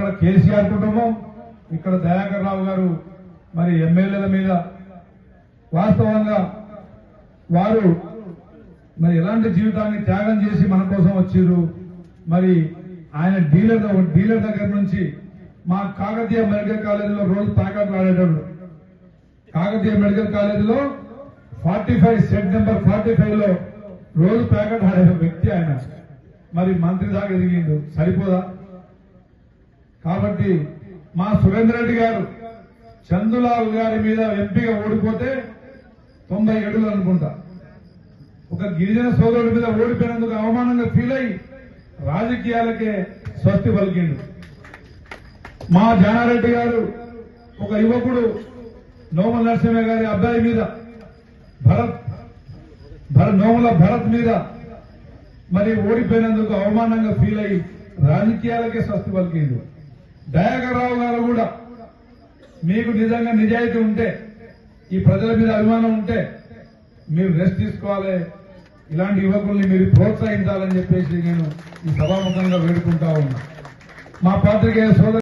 ఇక్కడ కేసీఆర్ కుటుంబం ఇక్కడ దయాకర్ రావు గారు మరి ఎమ్మెల్యేల మీద వాస్తవంగా వారు మరి ఎలాంటి జీవితాన్ని త్యాగం చేసి మన కోసం వచ్చారు మరి ఆయన డీలర్ డీలర్ దగ్గర నుంచి మా కాకతీయ మెడికల్ కాలేజీలో రోజు తాకట్లు ఆడేటప్పుడు కాకతీయ మెడికల్ కాలేజీలో forty five set number forty ఫైవ్లో రోజు ప్యాకెట్ ఆడే వ్యక్తి ఆయన. మరి మంత్రి దాకా ఎదిగిండు. సరిపోదా? కాబట్టి మా సురేందర్ రెడ్డి గారు చందులాల్ గారి మీద ఎంపీగా ఓడిపోతే తొంభై ఏడులు అనుకుంటా. ఒక గిరిజన సోదరుడి మీద ఓడిపోయినందుకు అవమానంగా ఫీల్ అయి రాజకీయాలకే స్వస్తి పలికిండు. మా జానారెడ్డి గారు ఒక యువకుడు నోమల నరసింహ గారి అబ్బాయి మీద భరత్ భరత్ నోముల భరత్ మీద మరి ఓడిపోయినందుకు అవమానంగా ఫీల్ అయ్యి రాజకీయాలకే స్వస్తి పలికిండు. దయాకర్రావు గారు కూడా మీకు నిజంగా నిజాయితీ ఉంటే ఈ ప్రజల మీద అభిమానం ఉంటే మీరు రెస్ట్ తీసుకోవాలి. ఇలాంటి యువకుల్ని మీరు ప్రోత్సహించాలని చెప్పేసి నేను ఈ సభాముఖంగా వేడుకుంటా ఉన్నా. మా పాత్రికేయ సోదరు